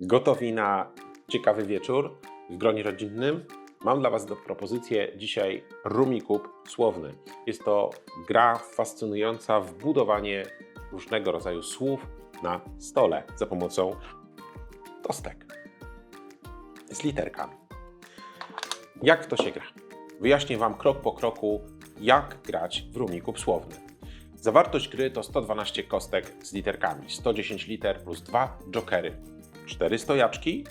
Gotowi na ciekawy wieczór w gronie rodzinnym? Mam dla Was do propozycję dzisiaj Rumikub Słowny. Jest to gra fascynująca w budowanie różnego rodzaju słów na stole za pomocą kostek z literkami. Jak to się gra? Wyjaśnię Wam krok po kroku, jak grać w Rumikub Słowny. Zawartość gry to 112 kostek z literkami, 110 liter plus 2 jokery, 4 stojaczki.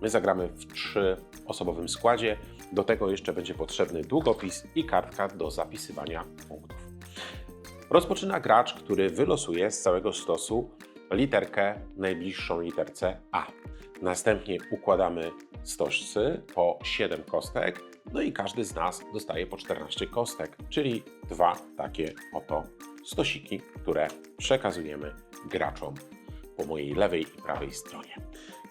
My zagramy w trzyosobowym składzie. Do tego jeszcze będzie potrzebny długopis i kartka do zapisywania punktów. Rozpoczyna gracz, który wylosuje z całego stosu literkę najbliższą literce A. Następnie układamy stożcy po 7 kostek, no i każdy z nas dostaje po 14 kostek, czyli dwa takie oto stosiki, które przekazujemy graczom po mojej lewej i prawej stronie.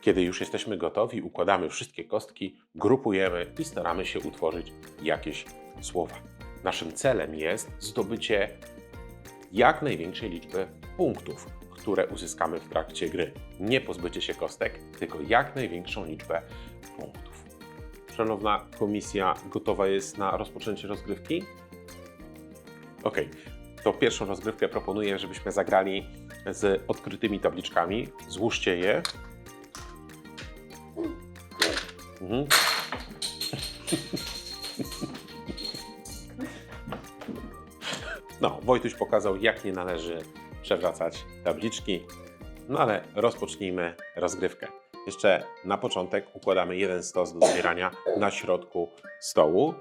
Kiedy już jesteśmy gotowi, układamy wszystkie kostki, grupujemy i staramy się utworzyć jakieś słowa. Naszym celem jest zdobycie jak największej liczby punktów, które uzyskamy w trakcie gry. Nie pozbycie się kostek, tylko jak największą liczbę punktów. Szanowna komisja, gotowa jest na rozpoczęcie rozgrywki? Ok, to pierwszą rozgrywkę proponuję, żebyśmy zagrali z odkrytymi tabliczkami. Złóżcie je. Mhm. No, Wojtuś pokazał, jak nie należy przewracać tabliczki. No ale rozpocznijmy rozgrywkę. Jeszcze na początek układamy jeden stos do zbierania na środku stołu.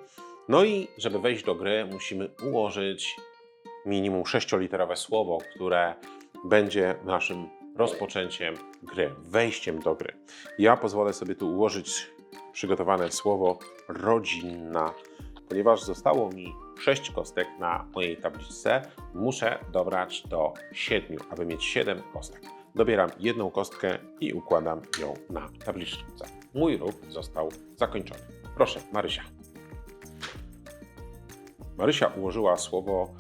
No i żeby wejść do gry, musimy ułożyć minimum sześcioliterowe słowo, które będzie naszym rozpoczęciem gry, wejściem do gry. Ja pozwolę sobie tu ułożyć przygotowane słowo rodzinna. Ponieważ zostało mi 6 kostek na mojej tabliczce, muszę dobrać do 7, aby mieć 7 kostek. Dobieram jedną kostkę i układam ją na tabliczce. Mój ruch został zakończony. Proszę, Marysia. Marysia ułożyła słowo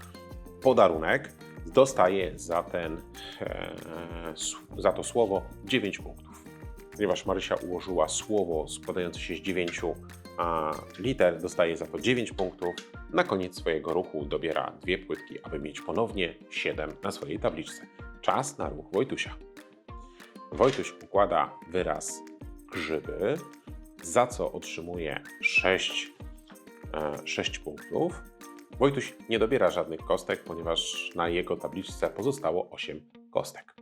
podarunek. Dostaje za, ten, e, za to słowo 9 punktów. Ponieważ Marysia ułożyła słowo składające się z 9 a, liter, dostaje za to 9 punktów. Na koniec swojego ruchu dobiera dwie płytki, aby mieć ponownie 7 na swojej tabliczce. Czas na ruch Wojtusia. Wojtuś układa wyraz grzyby, za co otrzymuje 6, e, 6 punktów. Wojtuś nie dobiera żadnych kostek, ponieważ na jego tabliczce pozostało 8 kostek.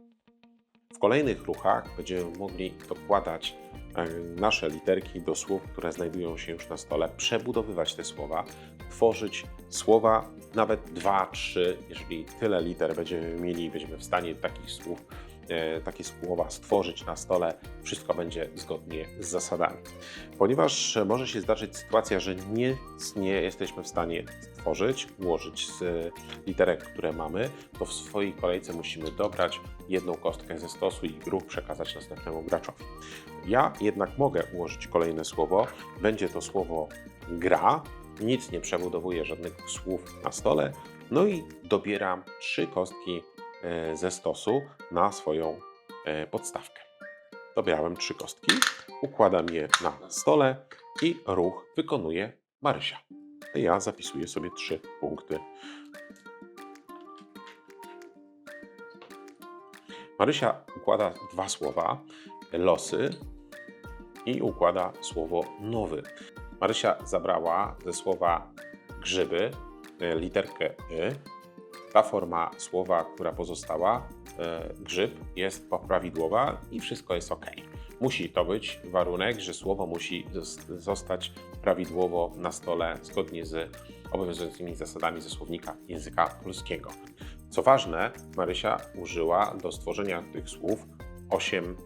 W kolejnych ruchach będziemy mogli dokładać e, nasze literki do słów, które znajdują się już na stole, przebudowywać te słowa, tworzyć słowa, nawet dwa, trzy, jeżeli tyle liter będziemy mieli będziemy w stanie takich słów, takie słowa stworzyć na stole, wszystko będzie zgodnie z zasadami. Ponieważ może się zdarzyć sytuacja, że nic nie jesteśmy w stanie stworzyć, ułożyć z literek, które mamy, to w swojej kolejce musimy dobrać jedną kostkę ze stosu i ruch przekazać następnemu graczowi. Ja jednak mogę ułożyć kolejne słowo. Będzie to słowo gra. Nic nie przebudowuję żadnych słów na stole. No i dobieram trzy kostki e, ze stosu na swoją e, podstawkę. Dobierałem trzy kostki, układam je na stole i ruch wykonuje Marysia. Ja zapisuję sobie trzy punkty. Marysia układa dwa słowa, losy i układa słowo nowy. Marysia zabrała ze słowa grzyby e, literkę y. Ta forma słowa, która pozostała, e, grzyb, jest prawidłowa i wszystko jest ok. Musi to być warunek, że słowo musi zos- zostać prawidłowo na stole zgodnie z obowiązującymi zasadami ze słownika języka polskiego. Co ważne, Marysia użyła do stworzenia tych słów 8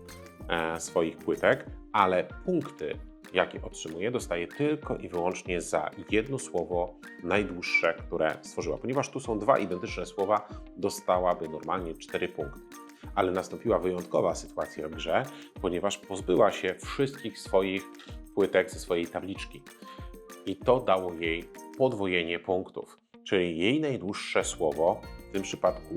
e, swoich płytek, ale punkty, jakie otrzymuje, dostaje tylko i wyłącznie za jedno słowo najdłuższe, które stworzyła. Ponieważ tu są dwa identyczne słowa, dostałaby normalnie 4 punkty. Ale nastąpiła wyjątkowa sytuacja w grze, ponieważ pozbyła się wszystkich swoich płytek ze swojej tabliczki. I to dało jej podwojenie punktów. Czyli jej najdłuższe słowo, w tym przypadku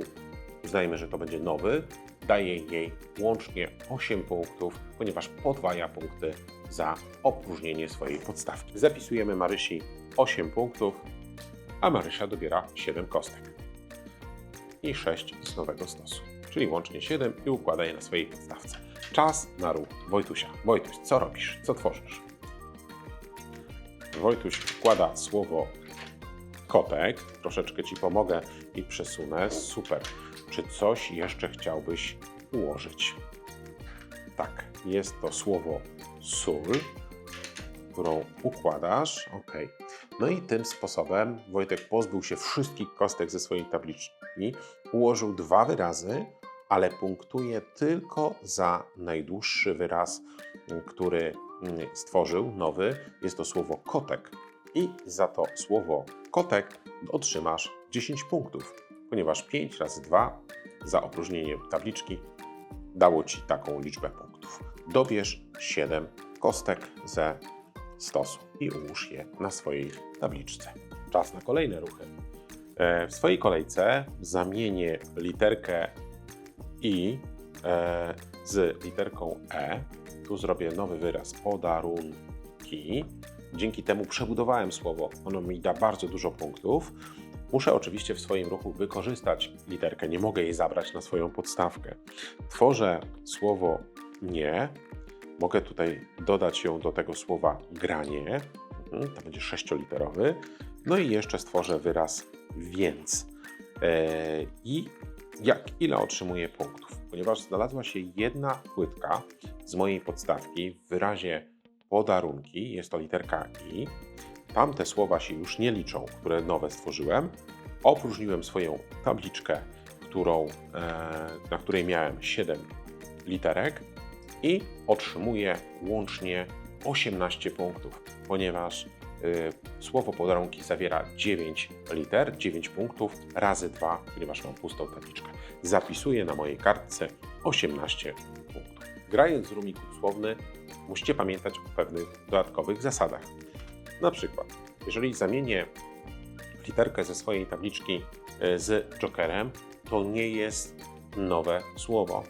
uznajmy, że to będzie nowy, daje jej łącznie 8 punktów, ponieważ podwaja punkty za opróżnienie swojej podstawki. Zapisujemy Marysi 8 punktów, a Marysia dobiera 7 kostek i 6 z nowego stosu, czyli łącznie 7 i układa je na swojej podstawce. Czas na ruch Wojtusia. Wojtuś, co robisz? Co tworzysz? Wojtuś wkłada słowo kotek. Troszeczkę Ci pomogę i przesunę. Super. Czy coś jeszcze chciałbyś ułożyć? Tak, jest to słowo sól, którą układasz. Ok. No i tym sposobem Wojtek pozbył się wszystkich kostek ze swojej tabliczki, ułożył dwa wyrazy, ale punktuje tylko za najdłuższy wyraz, który mm, stworzył, nowy. Jest to słowo kotek. I za to słowo kotek otrzymasz 10 punktów, ponieważ 5 razy 2 za opróżnienie tabliczki dało Ci taką liczbę punktów. Dobierz 7 kostek ze stosu i ułóż je na swojej tabliczce. Czas na kolejne ruchy. E, W swojej kolejce zamienię literkę I e, z literką E. Tu zrobię nowy wyraz podarunki. Dzięki temu przebudowałem słowo. Ono mi da bardzo dużo punktów. Muszę oczywiście w swoim ruchu wykorzystać literkę, nie mogę jej zabrać na swoją podstawkę. Tworzę słowo nie. Mogę tutaj dodać ją do tego słowa granie. Mhm, To będzie sześcioliterowy. No i jeszcze stworzę wyraz więc. Eee, I jak ile otrzymuję punktów? Ponieważ znalazła się jedna płytka z mojej podstawki w wyrazie podarunki, jest to literka i. Tamte słowa się już nie liczą, które nowe stworzyłem. Opróżniłem swoją tabliczkę, którą, e, na której miałem 7 literek i otrzymuję łącznie 18 punktów, ponieważ y, słowo podarunki zawiera 9 liter, 9 punktów razy 2, ponieważ mam pustą tabliczkę. Zapisuję na mojej kartce 18 punktów. Grając rumik słowny, musicie pamiętać o pewnych dodatkowych zasadach. Na przykład, jeżeli zamienię literkę ze swojej tabliczki y, z jokerem, to nie jest nowe słowo.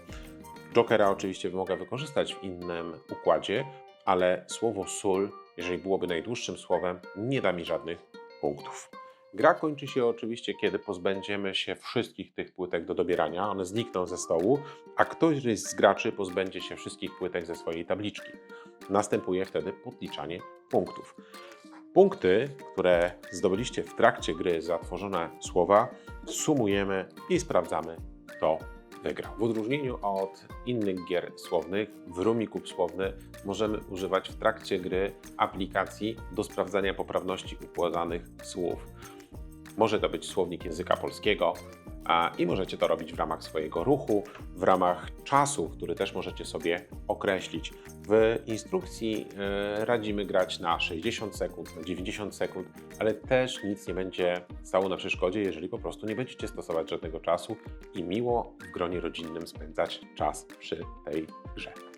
Jokera oczywiście mogę wykorzystać w innym układzie, ale słowo sól, jeżeli byłoby najdłuższym słowem, nie da mi żadnych punktów. Gra kończy się oczywiście, kiedy pozbędziemy się wszystkich tych płytek do dobierania, one znikną ze stołu, a któryś z graczy pozbędzie się wszystkich płytek ze swojej tabliczki. Następuje wtedy podliczanie punktów. Punkty, które zdobyliście w trakcie gry za tworzone słowa, sumujemy i sprawdzamy, kto wygrał. W odróżnieniu od innych gier słownych, w Rumikub Słowny możemy używać w trakcie gry aplikacji do sprawdzania poprawności układanych słów. Może to być słownik języka polskiego i możecie to robić w ramach swojego ruchu, w ramach czasu, który też możecie sobie określić. W instrukcji e, radzimy grać na 60 sekund, na 90 sekund, ale też nic nie będzie stało na przeszkodzie, jeżeli po prostu nie będziecie stosować żadnego czasu i miło w gronie rodzinnym spędzać czas przy tej grze.